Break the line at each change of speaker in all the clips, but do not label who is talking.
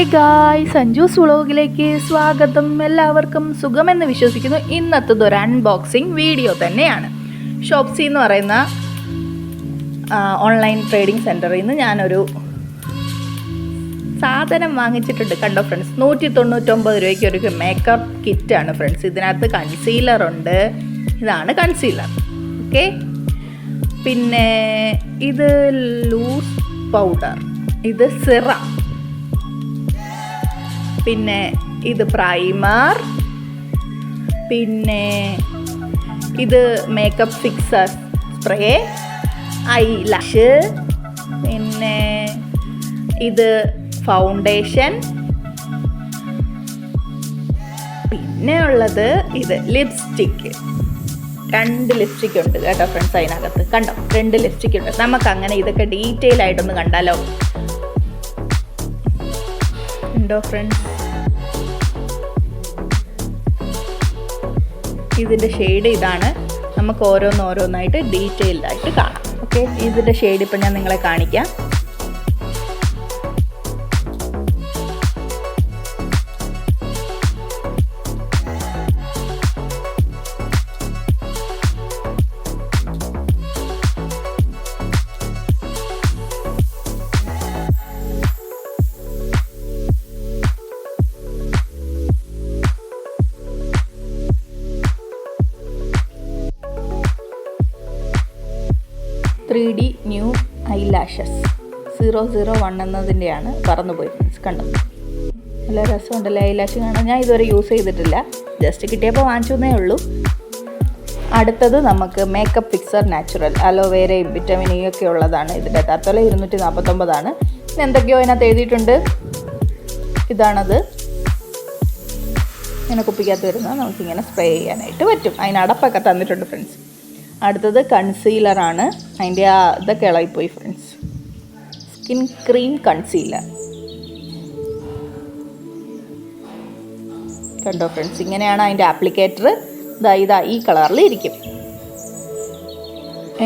ഹേ ഗായ് സഞ്ജൂസ് വ്ളോഗിലേക്ക് സ്വാഗതം എല്ലാവർക്കും സുഖമെന്ന് വിശ്വസിക്കുന്നു ഇന്നത്തത് ഒരു അൺബോക്സിങ് വീഡിയോ തന്നെയാണ് ഷോപ്സി എന്ന് പറയുന്ന ഓൺലൈൻ ട്രേഡിംഗ് സെൻറ്ററിൽ നിന്ന് ഞാനൊരു സാധനം വാങ്ങിച്ചിട്ടുണ്ട് കണ്ടോ ഫ്രണ്ട്സ് നൂറ്റി തൊണ്ണൂറ്റൊമ്പത് രൂപയ്ക്ക് ഒരു മേക്കപ്പ് കിറ്റാണ് ഫ്രണ്ട്സ് ഇതിനകത്ത് കൺസീലറുണ്ട് ഇതാണ് കൺസീലർ ഓക്കെ പിന്നെ ഇത് ലൂസ് പൗഡർ ഇത് സിറ പിന്നെ ഇത് പ്രൈമർ പിന്നെ ഇത് makeup fixer spray eyelash പിന്നെ ഇത് ഫൗണ്ടേഷൻ പിന്നെ ഉള്ളത് ഇത് ലിപ്സ്റ്റിക്ക് രണ്ട് ലിപ്സ്റ്റിക് ഉണ്ട് കേട്ടോ ഫ്രണ്ട്സ് അതിനകത്ത് കണ്ടോ രണ്ട് ലിപ്സ്റ്റിക് ഉണ്ട് നമുക്ക് അങ്ങനെ ഇതൊക്കെ ഡീറ്റെയിൽ ആയിട്ടൊന്ന് കണ്ടാലോ ഉണ്ടോ ഫ്രണ്ട്സ് ഇതിൻ്റെ ഷെയ്ഡ് ഇതാണ് നമുക്ക് ഓരോന്നോരോന്നായിട്ട് ഡീറ്റെയിൽഡായിട്ട് കാണാം ഓക്കെ ഇതിൻ്റെ ഷെയ്ഡ് ഇപ്പം ഞാൻ നിങ്ങളെ കാണിക്കാം three D new eyelashes zero zero one എന്നതിൻ്റെയാണ് പറന്നു പോയി ഫ്രണ്ട്സ് കണ്ടത് നല്ല രസമുണ്ടല്ലേ ലാഷ് കാണാൻ ഞാൻ ഇതുവരെ യൂസ് ചെയ്തിട്ടില്ല ജസ്റ്റ് കിട്ടിയപ്പോൾ വാങ്ങിച്ചു എന്നേ ഉള്ളൂ അടുത്തത് നമുക്ക് മേക്കപ്പ് ഫിക്സർ നാച്ചുറൽ അലോവേരയും വിറ്റമിൻ ഇ ഒക്കെ ഉള്ളതാണ് ഇതിൻ്റെ തത്തല ഇരുന്നൂറ്റി നാൽപ്പത്തൊമ്പതാണ് എന്തൊക്കെയോ അതിനകത്ത് എഴുതിയിട്ടുണ്ട് ഇതാണത് ഇങ്ങനെ കുപ്പിക്കകത്ത് വരുന്നത് നമുക്കിങ്ങനെ സ്പ്രേ ചെയ്യാനായിട്ട് പറ്റും അതിനടപ്പൊക്കെ തന്നിട്ടുണ്ട് ഫ്രണ്ട്സ് അടുത്തത് കൺസീലർ ആണ് അതിൻ്റെ ആ ഇതൊക്കെ ഇളകിപ്പോയി ഫ്രണ്ട്സ് സ്കിൻ ക്രീം കൺസീലർ കണ്ടോ ഫ്രണ്ട്സ് ഇങ്ങനെയാണ് അതിൻ്റെ ആപ്ലിക്കേറ്റർ ഇതാ ഇതാ ഈ കളറിൽ ഇരിക്കും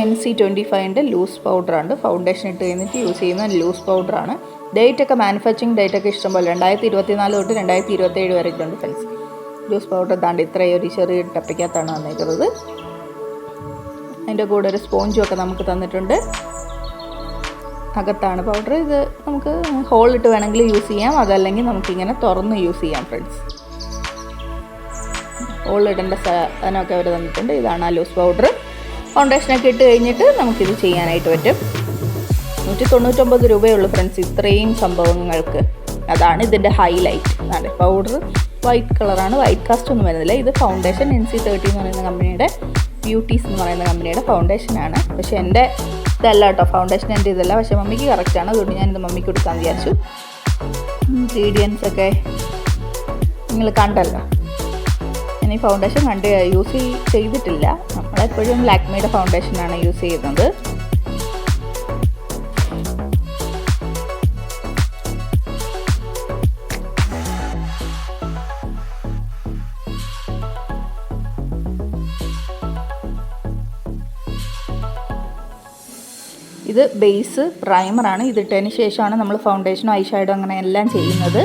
എൻ സി ട്വൻറ്റി ഫൈവിൻ്റെ ലൂസ് പൗഡറാണ് ഫൗണ്ടേഷൻ ഇട്ട് കഴിഞ്ഞിട്ട് യൂസ് ചെയ്യുന്ന ലൂസ് പൗഡറാണ് ഡേറ്റൊക്കെ മാനുഫാക്ചറിങ് ഡേറ്റൊക്കെ ഇഷ്ടംപോലെ രണ്ടായിരത്തി ഇരുപത്തിനാല് തൊട്ട് രണ്ടായിരത്തി ഇരുപത്തേഴ് വരെ ഉണ്ട് ഫ്രണ്ട്സ് ലൂസ് പൗഡർ താണ്ട് ഇത്രയും ഒരു ചെറിയ ടപ്പിക്കകത്താണ് വന്നിരിക്കുന്നത് അതിൻ്റെ കൂടെ ഒരു സ്പോഞ്ചും ഒക്കെ നമുക്ക് തന്നിട്ടുണ്ട് അകത്താണ് പൗഡർ ഇത് നമുക്ക് ഹോളിട്ട് വേണമെങ്കിൽ യൂസ് ചെയ്യാം അതല്ലെങ്കിൽ നമുക്കിങ്ങനെ തുറന്ന് യൂസ് ചെയ്യാം ഫ്രണ്ട്സ് ഹോളിടേണ്ട സാധനമൊക്കെ അവർ തന്നിട്ടുണ്ട് ഇതാണ് ആ ലൂസ് പൗഡർ ഫൗണ്ടേഷനൊക്കെ ഇട്ട് കഴിഞ്ഞിട്ട് നമുക്കിത് ചെയ്യാനായിട്ട് പറ്റും നൂറ്റി തൊണ്ണൂറ്റൊമ്പത് രൂപയുള്ളൂ ഫ്രണ്ട്സ് ഇത്രയും സംഭവങ്ങൾക്ക് അതാണ് ഇതിൻ്റെ ഹൈലൈറ്റ് അതാണ് പൗഡർ വൈറ്റ് കളറാണ് വൈറ്റ് കാസ്റ്റ് ഒന്നും വരുന്നില്ല ഇത് ഫൗണ്ടേഷൻ എൻ സി തേർട്ടി എന്ന് പറയുന്ന കമ്പനിയുടെ ബ്യൂട്ടീസ് എന്ന് പറയുന്ന കമ്പനിയുടെ ഫൗണ്ടേഷനാണ് പക്ഷേ എൻ്റെ ഇതല്ല കേട്ടോ ഫൗണ്ടേഷൻ എൻ്റെ ഇതല്ല പക്ഷേ മമ്മിക്ക് കറക്റ്റാണ് അതുകൊണ്ട് ഞാനിത് മമ്മിക്ക് കൊടുക്കാൻ വിചാരിച്ചു ഇൻഗ്രീഡിയൻസ് ഒക്കെ നിങ്ങൾ കണ്ടല്ലോ ഇനി ഫൗണ്ടേഷൻ കണ്ട് യൂസ് ചെയ്തിട്ടില്ല നമ്മളെപ്പോഴും ലാക്മിയുടെ ഫൗണ്ടേഷനാണ് യൂസ് ചെയ്യുന്നത് ഇത് ബേസ് പ്രൈമറാണ് ഇതിട്ടതിന് ശേഷമാണ് നമ്മൾ ഫൗണ്ടേഷനും ഐ ഷാഡോ അങ്ങനെ എല്ലാം ചെയ്യുന്നത്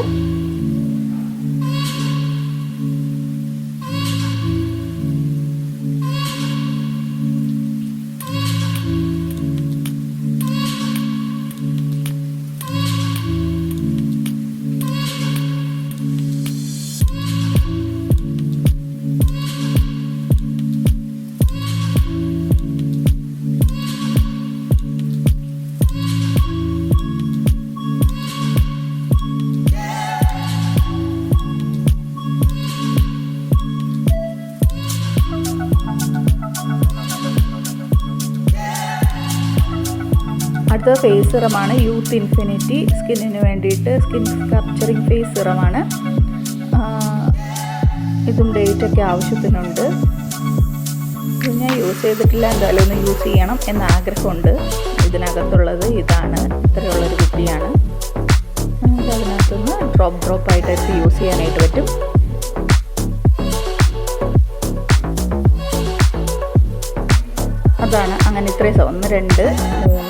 അടുത്ത ഫേസ് സിറമാണ് യൂത്ത് ഇൻഫിനിറ്റി സ്കിന്നിന് വേണ്ടിയിട്ട് സ്കിൻ സ്കൾപ്ചറിങ് ഫേസ് സിറമാണ് ഇതും ഡേറ്റൊക്കെ ആവശ്യത്തിനുണ്ട് ഇത് ഞാൻ യൂസ് ചെയ്തിട്ടില്ല എന്തായാലും ഒന്ന് യൂസ് ചെയ്യണം എന്ന ആഗ്രഹമുണ്ട് ഇതിനകത്തുള്ളത് ഇതാണ് ഇത്രയുള്ളൊരു കുപ്പിയാണ് നമുക്ക് അതിനകത്തുനിന്ന് ഡ്രോപ്പ് ഡ്രോപ്പ് ആയിട്ടൊക്കെ യൂസ് ചെയ്യാനായിട്ട് പറ്റും അതാണ് അങ്ങനെ ഇത്രയും ഒന്ന് രണ്ട് മൂന്ന്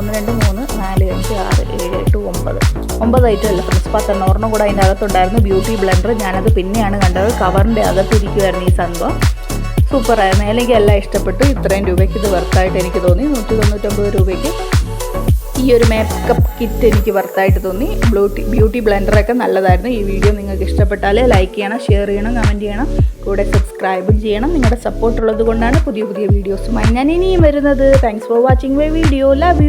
ഒന്ന് രണ്ട് മൂന്ന് നാല് അഞ്ച് ആറ് ഏഴ് എട്ട് ഒമ്പത് ഒമ്പത് ഐറ്റം അല്ല ഫ്രണ്ട്സ് പത്തെണ്ണം ഒരെണ്ണം കൂടെ അതിൻ്റെ അകത്തുണ്ടായിരുന്നു ബ്യൂട്ടി ബ്ലെൻഡർ ഞാനത് പിന്നെയാണ് കണ്ടത് കവറിൻ്റെ അകത്തിരിക്കുമായിരുന്നു ഈ സംഭവം സൂപ്പറായിരുന്നു എനിക്ക് എല്ലാം ഇഷ്ടപ്പെട്ടു ഇത്രയും രൂപയ്ക്ക് ഇത് വർത്തായിട്ട് എനിക്ക് തോന്നി നൂറ്റി തൊണ്ണൂറ്റൊമ്പത് രൂപയ്ക്ക് ഈ ഒരു മേക്കപ്പ് കിറ്റ് എനിക്ക് വർത്തായിട്ട് തോന്നി ബ്യൂട്ടി ബ്യൂട്ടി ബ്ലെൻഡറൊക്കെ നല്ലതായിരുന്നു ഈ വീഡിയോ നിങ്ങൾക്ക് ഇഷ്ടപ്പെട്ടാൽ ലൈക്ക് ചെയ്യണം ഷെയർ ചെയ്യണം കമൻറ്റ് ചെയ്യണം കൂടെ സബ്സ്ക്രൈബും ചെയ്യണം നിങ്ങളുടെ സപ്പോർട്ടുള്ളത് കൊണ്ടാണ് പുതിയ പുതിയ വീഡിയോസുമായി ഞാൻ ഇനിയും വരുന്നത് thanks for watching my video love U